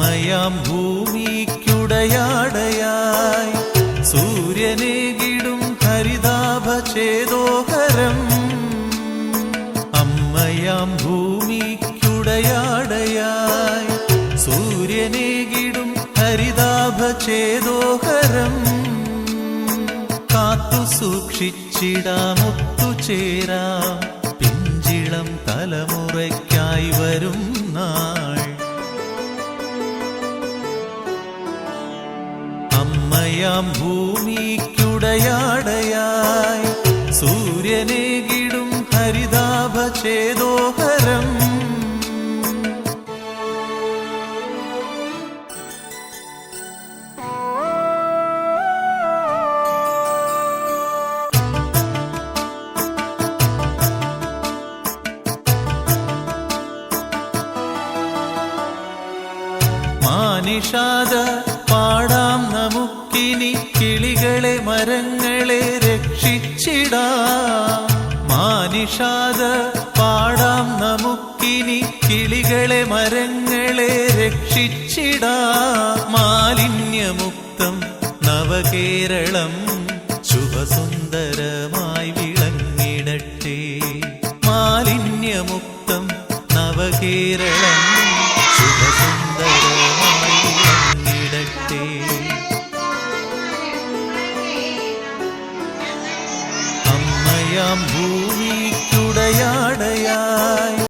അമ്മയാം ഭൂമിക്കുടയാടയായി. സൂര്യനേകിടും ഹരിതാഭചേതോഹരം അമ്മയാം ഭൂമിക്കുടയാടയായി. സൂര്യനേകിടും ഹരിതാഭചേതോഹരം കാത്തു സൂക്ഷിച്ചിടാമൊത്തു ചേരാം. പിഞ്ചിളം തലമുറയ്ക്കായി വരും നാൾ. അമ്മയാം ഭൂമിക്കുടയാടയായി. സൂര്യനേകിടും ഹരിതാഭചേതോഹരം മാനിഷാദ പാടാം നമുക്കിനി കിളികളെ മരങ്ങളെ രക്ഷിച്ചിടാ. മാനിഷാദ പാടാം നമുക്കിനി കിളികളെ മരങ്ങളെ രക്ഷിച്ചിടാ. മാലിന്യമുക്തം നവകേരളം ശുഭസുന്ദരമായി വിളങ്ങിടട്ടെ. മാലിന്യമുക്തം നവകേരളം അറിയാം ഭൂമി